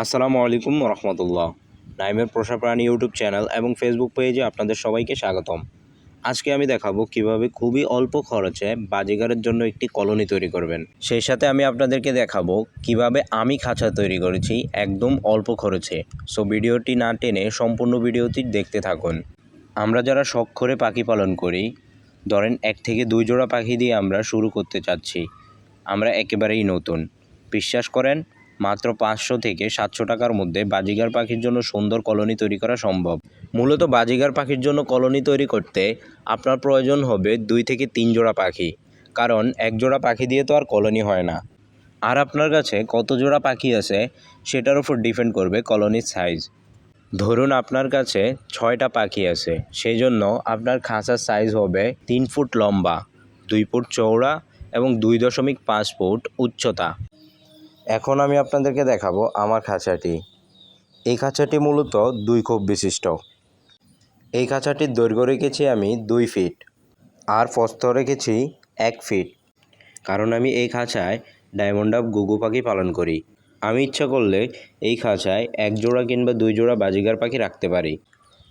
আসসালামু আলাইকুম রহমতুল্লাহ নাইমের পোষা প্রাণী ইউটিউব চ্যানেল এবং ফেসবুক পেজে আপনাদের সবাইকে স্বাগতম। আজকে আমি দেখাবো কীভাবে খুবই অল্প খরচে বাজিগারের জন্য একটি কলোনি তৈরি করবেন। সেই সাথে আমি আপনাদেরকে দেখাবো কীভাবে আমি খাঁচা তৈরি করেছি একদম অল্প খরচে। সো ভিডিওটি না টেনে সম্পূর্ণ ভিডিওটি দেখতে থাকুন। আমরা যারা করে পাখি পালন করি, ধরেন এক থেকে দুই জোড়া পাখি দিয়ে আমরা শুরু করতে চাচ্ছি। আমরা একেবারেই নতুন। বিশ্বাস করেন মাত্র পাঁচশো থেকে সাতশো টাকার মধ্যে বাজিগার পাখির জন্য সুন্দর কলোনি তৈরি করা সম্ভব। মূলত বাজিগার পাখির জন্য কলোনি তৈরি করতে আপনার প্রয়োজন হবে দুই থেকে তিন জোড়া পাখি। কারণ এক জোড়া পাখি দিয়ে তো আর কলোনি হয় না। আর আপনার কাছে কত জোড়া পাখি আছে সেটার উপর ডিপেন্ড করবে কলোনির সাইজ। ধরুন আপনার কাছে ছয়টা পাখি আছে সেই জন্য আপনার খাঁচার সাইজ হবে তিন ফুট লম্বা, দুই ফুট চওড়া এবং দুই দশমিক পাঁচ ফুট উচ্চতা। এখন আমি আপনাদেরকে দেখাবো আমার খাঁচাটি। এই খাঁচাটি মূলত দুই খোপ বিশিষ্ট। এই খাঁচাটির দৈর্ঘ্য রেখেছি আমি দুই ফিট আর প্রস্থ রেখেছি এক ফিট। কারণ আমি এই খাঁচায় ডায়মন্ড অফ গুগু পাখি পালন করি। আমি ইচ্ছা করলে এই খাঁচায় এক জোড়া কিংবা দুই জোড়া বাজিগার পাখি রাখতে পারি।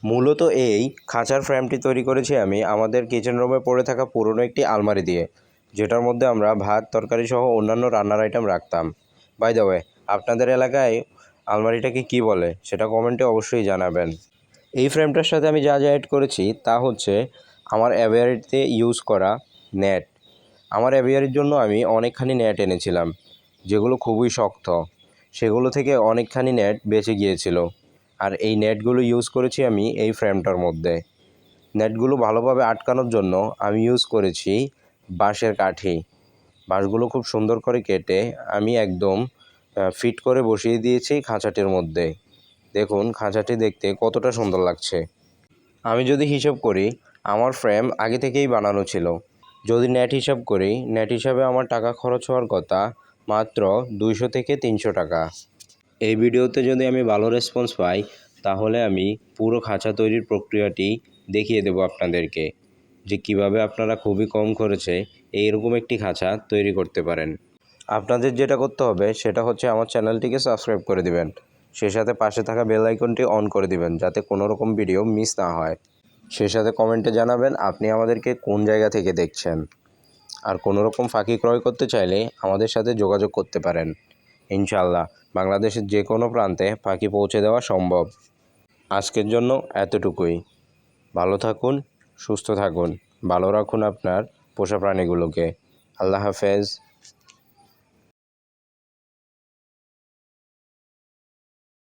মূলত এই খাঁচার ফ্রেমটি তৈরি করেছি আমি আমাদের কিচেন রুমে পড়ে থাকা পুরনো একটি আলমারি দিয়ে, যেটার মধ্যে আমরা ভাত তরকারি সহ অন্যান্য রান্নার আইটেম রাখতাম। বাই দ্য ওয়ে আপনাদের এলাকায় আলমারিটাকে কি বলে সেটা কমেন্টে অবশ্যই জানাবেন। এই ফ্রেমটার সাথে আমি যা যা অ্যাড করেছি তা হচ্ছে আমার অ্যাভিয়ারিতে ইউজ করা নেট আমার অ্যাভিয়ারির জন্য আমি অনেকখানি নেট এনেছিলাম, যেগুলো খুবই শক্ত। সেগুলো থেকে অনেকখানি নেট বেঁচে গিয়েছিল। আর এই নেটগুলো ইউজ করেছি আমি এই ফ্রেমটার মধ্যে। নেটগুলো ভালোভাবে আটকানোর জন্য আমি ইউজ করেছি বাঁশের কাঠি। বাঁশগুলো খুব সুন্দর করে কেটে আমি একদম ফিট করে বসিয়ে দিয়েছি খাঁচাটির মধ্যে। দেখুন, খাঁচাটি দেখতে কতটা সুন্দর লাগছে। আমি যদি হিসাব করি, আমার ফ্রেম আগে থেকেই বানানো ছিল। যদি নেট হিসাব করি নেট হিসাবে আমার টাকা খরচ হওয়ার কথা মাত্র দুইশো থেকে তিনশো টাকা। এই ভিডিওতে যদি আমি ভালো রেসপন্স পাই, তাহলে আমি পুরো খাঁচা তৈরির প্রক্রিয়াটি দেখিয়ে দেবো আপনাদেরকে। যে কীভাবে আপনারা খুবই কম খরচে এইরকম একটি খাঁচা তৈরি করতে পারেন। আপনাদের যেটা করতে হবে, সেটা হচ্ছে আমার চ্যানেলটিকে সাবস্ক্রাইব করে দিবেন। সেই সাথে পাশে থাকা বেল আইকনটি অন করে দিবেন, যাতে কোনো রকম ভিডিও মিস না হয়। সেই সাথে কমেন্টে জানাবেন, আপনি আমাদেরকে কোন জায়গা থেকে দেখছেন। আর কোনো রকম ফাঁকি ক্রয় করতে চাইলে আমাদের সাথে যোগাযোগ করতে পারেন। ইনশাল্লাহ বাংলাদেশের যে কোনো প্রান্তে পাখি পৌঁছে দেওয়া সম্ভব। আজকের জন্য এতটুকুই। ভালো থাকুন সুস্থ থাকুন ভালো রাখুন আপনার পোষা প্রাণীগুলোকে। আল্লাহ হাফেজ।